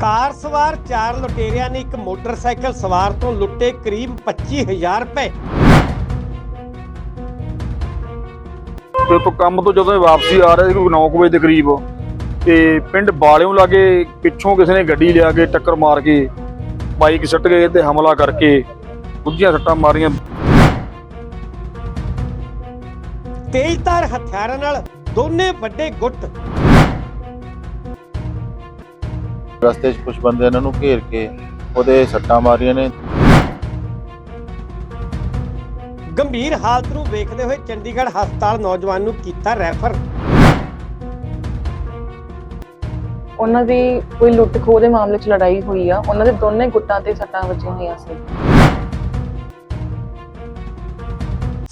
ਕਾਰ ਸਵਾਰ ਚਾਰ ਲੁਟੇਰਿਆਂ ਨੇ ਇੱਕ ਮੋਟਰਸਾਈਕਲ ਸਵਾਰ ਤੋਂ ਲੁੱਟੇ ਕਰੀਬ 25000 ਰੁਪਏ। ਤੇ ਤੋਂ ਕੰਮ ਤੋਂ ਜਦੋਂ ਇਹ ਵਾਪਸੀ ਆ ਰਿਹਾ ਸੀ ਕੋਈ 9 ਵਜੇ ਦੇ ਕਰੀਬ ਤੇ ਪਿੰਡ ਬਾਲਿਓਂ ਲਾਗੇ ਪਿੱਛੋਂ ਕਿਸੇ ਨੇ ਗੱਡੀ ਲਿਆ ਕੇ ਟੱਕਰ ਮਾਰ ਕੇ ਬਾਈਕ ਸੱਟ ਗਏ ਤੇ ਹਮਲਾ ਕਰਕੇ ਗੁੱਝੀਆਂ ਸੱਟਾਂ ਮਾਰੀਆਂ। ਤੇਜ਼ਧਾਰ ਹਥਿਆਰਾਂ ਨਾਲ ਦੋਨੇ ਵੱਡੇ ਗੁੱਟ ਰਸਤੇ 'ਚ ਕੁਝ ਬੰਦੇ ਇਹਨਾਂ ਨੂੰ ਘੇਰ ਕੇ ਉਹਦੇ ਸੱਟਾਂ ਮਾਰੀਆਂ ਨੇ। ਗੰਭੀਰ ਹਾਲਤ ਨੂੰ ਵੇਖਦੇ ਹੋਏ ਚੰਡੀਗੜ੍ਹ ਹਸਪਤਾਲ ਨੌਜਵਾਨ ਨੂੰ ਕੀਤਾ ਰੈਫਰ। ਉਹਨਾਂ ਦੀ ਕੋਈ ਲੁੱਟ ਖੋਹ ਦੇ ਮਾਮਲੇ 'ਚ ਲੜਾਈ ਹੋਈ ਆ। ਉਹਨਾਂ ਦੇ ਦੋਨੇ ਗੁੱਟਾਂ ਤੇ ਸੱਟਾਂ ਵੱਜੀਆਂ ਹੋਈਆਂ ਸੀ।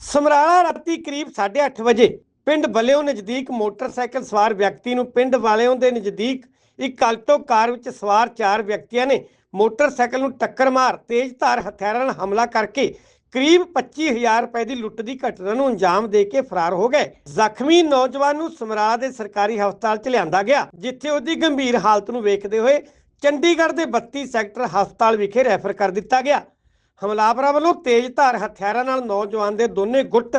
ਸਮਰਾਲਾ ਰਾਤੀ ਕਰੀਬ 8:30 ਵਜੇ ਪਿੰਡ ਬਲਿਓ ਨਜ਼ਦੀਕ ਮੋਟਰਸਾਈਕਲ ਸਵਾਰ ਵਿਅਕਤੀ ਨੂੰ ਪਿੰਡ ਵਾਲਿਆਂ ਦੇ ਨਜ਼ਦੀਕ ਇੱਕ ਆਲਟੋ ਕਾਰ ਵਿੱਚ ਸਵਾਰ ਚਾਰ ਵਿਅਕਤੀਆਂ ਨੇ ਮੋਟਰਸਾਈਕਲ ਨੂੰ ਟੱਕਰ ਮਾਰ ਤੇਜ਼ਧਾਰ ਹਥਿਆਰਾਂ ਨਾਲ ਹਮਲਾ ਕਰਕੇ ਕਰੀਬ 25000 ਰੁਪਏ ਦੀ ਲੁੱਟ ਦੀ ਘਟਨਾ ਨੂੰ ਅੰਜਾਮ ਦੇ ਕੇ ਫਰਾਰ ਹੋ ਗਏ। ਜ਼ਖਮੀ ਨੌਜਵਾਨ ਨੂੰ ਸਮਰਾਲਾ ਦੇ ਸਰਕਾਰੀ ਹਸਪਤਾਲ 'ਚ ਲਿਆਂਦਾ ਗਿਆ, ਜਿੱਥੇ ਉਹਦੀ ਗੰਭੀਰ ਹਾਲਤ ਨੂੰ ਵੇਖਦੇ ਹੋਏ ਚੰਡੀਗੜ੍ਹ ਦੇ 32 ਸੈਕਟਰ ਹਸਪਤਾਲ ਵਿਖੇ ਰੈਫਰ ਕਰ ਦਿੱਤਾ ਗਿਆ। ਹਮਲਾਵਰਾਂ ਵੱਲੋਂ ਤੇਜ਼ਧਾਰ ਹਥਿਆਰਾਂ ਨਾਲ ਨੌਜਵਾਨ ਦੇ ਦੋਨੇ ਗੁੱਟ,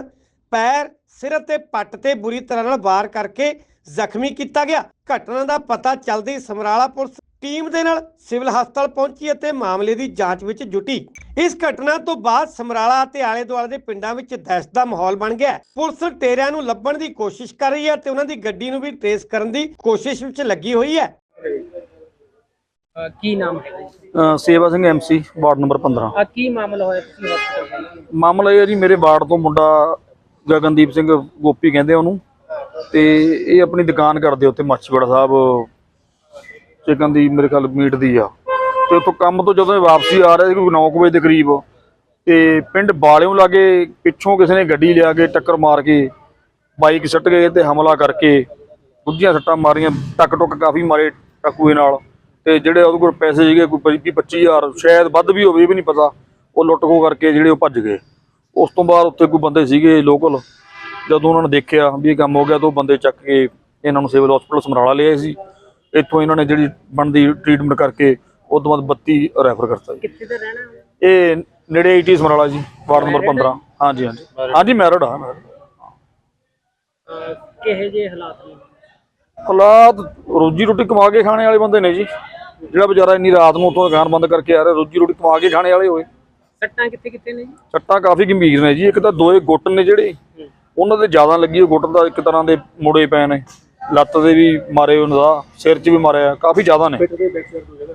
ਪੈਰ, ਸਿਰ ਅਤੇ ਪੱਟ ਤੇ ਬੁਰੀ ਤਰ੍ਹਾਂ ਨਾਲ ਵਾਰ ਕਰਕੇ ਜ਼ਖਮੀ ਕੀਤਾ ਗਿਆ। ਘਟਨਾ ਦਾ ਪਤਾ ਚੱਲਦੇ ਹੀ ਸਮਰਾਲਾ ਪੁਲਿਸ ਟੀਮ ਦੇ ਨਾਲ ਸਿਵਲ ਹਸਪਤਾਲ ਪਹੁੰਚੀ ਅਤੇ ਮਾਮਲੇ ਦੀ ਜਾਂਚ ਵਿੱਚ ਜੁਟੀ। ਇਸ ਘਟਨਾ ਤੋਂ ਬਾਅਦ ਸਮਰਾਲਾ ਅਤੇ ਆਲੇ ਦੁਆਲੇ ਦੇ ਪਿੰਡਾਂ ਵਿੱਚ ਦਹਿਸ਼ਤ ਦਾ ਮਾਹੌਲ ਬਣ ਗਿਆ। ਪੁਲਿਸ ਲੁਟੇਰਿਆਂ ਨੂੰ ਲੱਭਣ ਦੀ ਕੋਸ਼ਿਸ਼ ਕਰ ਰਹੀ ਹੈ ਤੇ ਉਹਨਾਂ ਦੀ ਗੱਡੀ ਨੂੰ ਵੀ ਟ੍ਰੇਸ ਕਰਨ ਦੀ ਕੋਸ਼ਿਸ਼ ਵਿੱਚ ਲੱਗੀ ਹੋਈ ਹੈ। ਅਹ ਕੀ ਨਾਮ ਹੈ ਜੀ? ਅਹ ਸੇਵਾ ਸਿੰਘ ਐਮਸੀ ਵਾਰਡ ਨੰਬਰ 15 ਆ ਕੀ ਮਾਮਲਾ ਹੋਇਆ ਤੁਸੀਂ ਹਸਪਤਾਲ ਗਏ ਮਾਮਲਾ ਇਹ ਹੈ ਜੀ ਮੇਰੇ ਵਾਰਡ ਤੋਂ ਮੁੰਡਾ ਗਗਨਦੀਪ ਸਿੰਘ ਗੋਪੀ ਕਹਿੰਦੇ ਉਹਨੂੰ। ਤੇ ਇਹ ਆਪਣੀ ਦੁਕਾਨ ਕਰਦੇ ਉੱਤੇ ਮਾਛੀਵਾੜਾ ਸਾਹਿਬ। ਚਿਕਨ ਦੀ ਮੇਰੇ ਖਿਆਲ ਮੀਟ ਦੀ ਆ। ਤੇ ਉੱਥੋਂ ਕੰਮ ਤੋਂ ਜਦੋਂ ਇਹ ਵਾਪਸੀ ਆ ਰਿਹਾ ਸੀ ਕੋਈ 9 ਵਜੇ ਦੇ ਕਰੀਬ, ਤੇ ਪਿੰਡ ਬਾਲਿਓਂ ਲਾਗੇ ਪਿੱਛੋਂ ਕਿਸੇ ਨੇ ਗੱਡੀ ਲਿਆ ਕੇ ਟੱਕਰ ਮਾਰ ਕੇ ਬਾਈਕ ਸੱਟ ਗਏ ਤੇ ਹਮਲਾ ਕਰਕੇ ਗੁੱਝੀਆਂ ਸੱਟਾਂ ਮਾਰੀਆਂ, ਟੱਕ ਟੁੱਕ ਕਾਫੀ ਮਾਰੇ ਟਕੂਏ ਨਾਲ। ਤੇ ਜਿਹੜੇ ਉਹਦੇ ਕੋਲ ਪੈਸੇ ਸੀਗੇ ਕੋਈ 25 25000 ਸ਼ਾਇਦ ਵੱਧ ਵੀ ਹੋਵੇ, ਇਹ ਵੀ ਨਹੀਂ ਪਤਾ। ਉਹ ਲੁੱਟ ਖੋ ਕਰਕੇ ਜਿਹੜੇ ਉਹ ਭੱਜ ਗਏ। ਉਸ ਤੋਂ ਬਾਅਦ ਉੱਥੇ ਕੋਈ ਬੰਦੇ ਸੀਗੇ ਲੋਕਲ ਜਦੋਂ ਉਹਨਾਂ ਨੇ ਦੇਖਿਆ ਵੀ ਇਹ ਕੰਮ ਹੋ ਗਿਆ ਤਾਂ ਉਹ ਬੰਦੇ ਚੱਕ ਕੇ ਇਹਨਾਂ ਨੂੰ ਸਿਵਲ ਹਸਪੀਟਲ ਸਮਰਾਲਾ ਲਿਆਏ ਸੀ। ਇੱਥੋਂ ਇਹਨਾਂ ਨੇ ਜਿਹੜੀ ਬਣਦੀ ਟ੍ਰੀਟਮੈਂਟ ਕਰਕੇ ਉਸ ਤੋਂ ਬਾਅਦ 32 ਰੈਫਰ ਕਰਤਾ ਜੀ। ਕਿੱਥੇ ਦਾ ਰਹਿਣਾ? ਇਹ ਨੇੜੇ ਆਈਟੀ ਸਮਰਾਲਾ ਜੀ ਵਾਰਡ ਨੰਬਰ 15 ਹਾਂਜੀ ਹਾਂਜੀ। ਹਾਂਜੀ ਮੈਰਿਡ ਆ ਕਿਹੇ ਜੇ ਹਾਲਾਤ ਨੇ? ਹਾਲਾਤ ਰੋਜੀ ਰੋਟੀ ਕਮਾ ਕੇ ਖਾਣੇ ਵਾਲੇ ਬੰਦੇ ਨੇ ਜੀ। ਜਿਹੜਾ ਵਿਚਾਰਾ ਇੰਨੀ ਰਾਤ ਨੂੰ ਉੱਥੋਂ ਦੁਕਾਨ ਬੰਦ ਕਰਕੇ ਆ ਰਿਹਾ ਰੋਜੀ ਰੋਟੀ ਕਮਾ ਕੇ ਖਾਣੇ ਵਾਲੇ ਹੋਏ। ਸੱਟਾਂ ਕਿੱਥੇ ਕਿੱਥੇ ਨੇ ਜੀ? ਸੱਟਾਂ ਕਾਫੀ ਗੰਭੀਰ ਨੇ ਜੀ। ਇੱਕ ਤਾਂ ਦੋਏ ਗੁੱਟ ਨੇ ਜਿਹੜੇ। ਉਹਨਾਂ ਦੇ ਜ਼ਿਆਦਾ ਲੱਗੀ ਉਹ ਗੁੱਟ ਦਾ ਇੱਕ ਤਰ੍ਹਾਂ ਦੇ ਮੁੜੇ ਪਏ ਨੇ। ਲੱਤ ਦੇ ਵੀ ਮਾਰੇ ਉਹਨਾਂ ਦਾ ਸਿਰ 'ਚ ਵੀ ਮਾਰਿਆ ਕਾਫੀ ਜ਼ਿਆਦਾ ਨੇ।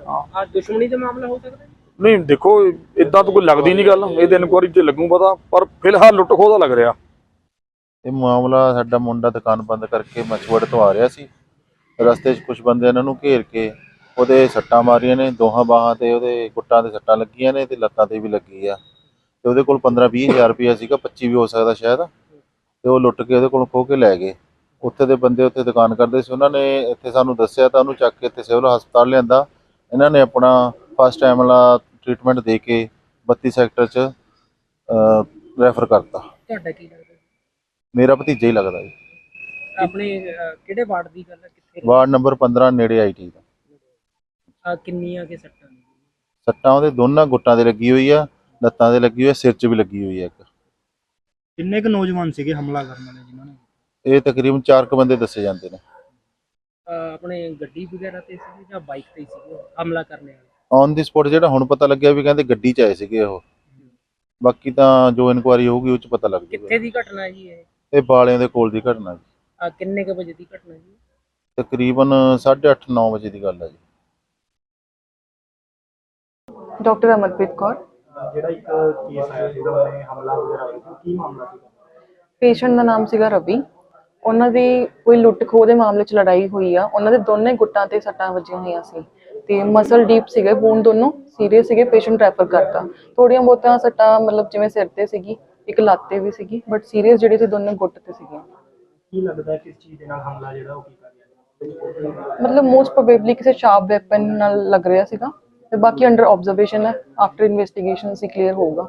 ਆ ਦੁਸ਼ਮਣੀ ਦਾ ਮਾਮਲਾ ਹੋ ਸਕਦਾ ਹੈ? ਨਹੀਂ ਦੇਖੋ ਇਦਾਂ ਤਾਂ ਕੋਈ ਲੱਗਦੀ ਨਹੀਂ ਗੱਲ ਇਹਦੇ ਇਨਕੁਆਰੀ 'ਚ ਲੱਗੂ ਪਤਾ ਪਰ ਫਿਲਹਾਲ ਲੁੱਟ ਖੋਹ ਦਾ ਲੱਗ ਰਿਹਾ। ਇਹ ਮਾਮਲਾ ਸਾਡਾ ਮੁੰਡਾ ਦੁਕਾਨ ਬੰਦ ਕਰਕੇ ਮਛਵੜ ਤੋਂ ਆ ਰਿਹਾ ਸੀ। ਰਸਤੇ 'ਚ ਕੁਝ ਬੰਦੇ ਇਹਨਾਂ ਨੂੰ ਘੇਰ ਕੇ ਉਹਦੇ ਸੱਟਾਂ ਮਾਰੀਆਂ ਨੇ ਦੋਹਾਂ ਬਾਹਾਂ ਤੇ ਉਹਦੇ ਗੁੱਟਾਂ ਤੇ ਸੱਟਾਂ ਲੱਗੀਆਂ ਨੇ ਤੇ ਲੱਤਾਂ ਤੇ ਵੀ ਲੱਗੀ ਆ। ਤੇ ਉਹਦੇ ਕੋਲ 15 ਹਜ਼ਾਰ ਰੁਪਇਆ ਸੀਗਾ 25 ਵੀ ਹੋ ਸਕਦਾ ਸ਼ਾਇਦ। ਤੇ ਉਹ ਲੁੱਟ ਕੇ ਉਹਦੇ ਕੋਲ ਖੋਹ ਕੇ ਲੈ ਗਏ। ਉੱਥੇ ਦੇ ਬੰਦੇ ਉੱਥੇ ਦੁਕਾਨ ਕਰਦੇ ਸੀ। ਉਹਨਾਂ ਨੇ ਇੱਥੇ ਸਾਨੂੰ ਦੱਸਿਆ ਤਾਂ ਉਹਨੂੰ ਚੱਕ ਕੇ ਇੱਥੇ ਸਿਵਲ ਹਸਪਤਾਲ ਲਿਆਂਦਾ। ਇਹਨਾਂ ਨੇ ਆਪਣਾ ਫਸਟ ਟਾਈਮ ਵਾਲਾ ਟ੍ਰੀਟਮੈਂਟ ਦੇ ਕੇ 32 ਸੈਕਟਰ 'ਚ ਰੈਫਰ ਕਰਤਾ। ਤੁਹਾਡਾ ਕੀ ਲੱਗਦਾ? ਮੇਰਾ ਭਤੀਜਾ ਹੀ ਲੱਗਦਾ ਜੀ। ਆਪਣੇ ਅਹ, ਕਿਹੜੇ ਵਾਰਡ ਦੀ ਗੱਲ ਹੈ? ਕਿੱਥੇ ਵਾਰਡ ਨੰਬਰ 15 ਨੇੜੇ ਆਈਟੀ ਦਾ। ਆ ਕਿੰਨੀਆਂ ਕੇ ਸੱਟਾਂ? ਨੇ ਸੱਟਾਂ ਉਹਦੇ ਦੋਨਾਂ ਗੁੱਟਾਂ ਤੇ ਲੱਗੀ ਹੋਈ ਆ ਲੱਤਾਂ ਤੇ ਲੱਗੀ ਹੋਈ ਆ ਸਿਰ 'ਚ ਵੀ ਲੱਗੀ ਹੋਈ ਆ ਇੱਕ। ਕਿੰਨੇ ਕੁ ਨੌਜਵਾਨ ਸੀਗੇ ਹਮਲਾ ਕਰਨ ਵਾਲੇ ਜਿਨ੍ਹਾਂ ਨੇ? ਇਹ ਤਕਰੀਬਨ 4 ਕੁ ਬੰਦੇ ਦੱਸੇ ਜਾਂਦੇ ਨੇ। ਅਹ, ਆਪਣੇ ਗੱਡੀ ਵਗੈਰਾ ਤੇ ਸੀ ਜਾਂ ਬਾਈਕ ਤੇ ਸੀ ਹਮਲਾ ਕਰਨੇ ਵਾਲੇ? ਔਨ ਦੀ ਸਪੋਟ ਜਿਹੜਾ ਹੁਣ ਪਤਾ ਲੱਗਿਆ ਵੀ ਕਹਿੰਦੇ ਗੱਡੀ 'ਚ ਆਏ ਸੀਗੇ ਉਹ। ਬਾਕੀ ਤਾਂ ਜੋ ਇਨਕੁਆਰੀ ਹੋਊਗੀ ਉਹ 'ਚ ਪਤਾ ਲੱਗ ਕਿੱਥੇ ਜਾਊਗਾ ਦੀ ਘਟਨਾ ਹੈ ਜੀ ਇਹ? ਇਹ ਬਾਲਿਆਂ ਦੇ ਕੋਲ ਦੀ ਘਟਨਾ ਜੀ। ਆ ਕਿੰਨੇ ਕੁ ਵਜੇ ਦੀ ਘਟਨਾ ਜੀ? ਤਕਰੀਬਨ 8:30 9 ਵਜੇ ਦੀ ਗੱਲ ਹੈ ਜੀ। ਡਾਕਟਰ ਅਮਰਪ੍ਰੀਤ ਕੌਰ। ਜਿਹੜਾ ਇੱਕ ਕੇਸ ਆਇਆ ਸੀ ਉਹਨੇ ਹਮਲਾ ਵਗੈਰਾ ਹੋਇਆ ਸੀ ਕੀ ਮਾਮਲਾ ਸੀ ਪੇਸ਼ੈਂਟ ਦਾ ਨਾਮ ਸੀਗਾ ਰਵੀ। ਉਹਨਾਂ ਦੀ ਕੋਈ ਲੁੱਟ ਖੋਹ ਦੇ ਮਾਮਲੇ 'ਚ ਲੜਾਈ ਹੋਈ ਆ। ਉਹਨਾਂ ਦੇ ਦੋਨੇ ਗੁੱਟਾਂ ਤੇ ਸੱਟਾਂ ਵੱਜੀਆਂ ਹੋਈਆਂ ਸੀ ਤੇ ਮਸਲ ਡੀਪ ਸੀਗੇ ਬੂਨ ਦੋਨੋਂ ਸੀਰੀਅਸ ਸੀਗੇ ਪੇਸ਼ੈਂਟ ਰੈਫਰ ਕਰਤਾ। ਥੋੜੀਆਂ ਬਹੁਤੀਆਂ ਸੱਟਾਂ ਮਤਲਬ ਜਿਵੇਂ ਸਿਰ ਤੇ ਸੀਗੀ ਇੱਕ ਲੱਤ ਤੇ ਵੀ ਸੀਗੀ ਬਟ ਸੀਰੀਅਸ ਜਿਹੜੇ ਸੀ ਦੋਨੇ ਗੁੱਟ ਤੇ ਸੀਗੀਆਂ। ਕੀ ਲੱਗਦਾ ਕਿਸ ਚੀਜ਼ ਦੇ ਨਾਲ ਹਮਲਾ ਜਿਹੜਾ ਉਹ ਕੀਤਾ ਗਿਆ? ਮਤਲਬ ਮੋਸਟ ਪ੍ਰੋਬੇਬਲੀ ਕਿਸੇ ਸ਼ਾਰਪ ਵੈਪਨ ਨਾਲ ਲੱਗ ਰਿਹਾ ਸੀਗਾ। ਤੇ ਬਾਕੀ ਅੰਡਰ ਆਬਜ਼ਰਵੇਸ਼ਨ ਹੈ ਆਫਟਰ ਇਨਵੈਸਟੀਗੇਸ਼ਨ ਸੀ ਕਲੀਅਰ ਹੋਊਗਾ।